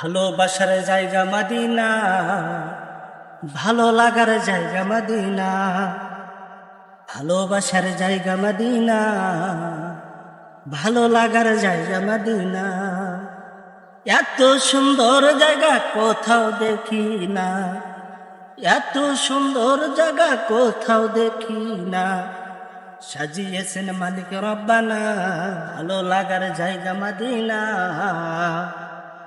ভালোবাসার জায়গা মাদিনা ভালো লাগার জায়গা মাদিনা, ভালোবাসার জায়গা মাদিনা ভালো লাগার জায়গা মাদিনা। এত সুন্দর জায়গা কোথাও দেখি না, এত সুন্দর জায়গা কোথাও দেখি না। সাজিয়েছেন মালিক রব্বানা ভালো লাগার জায়গা মাদিনা।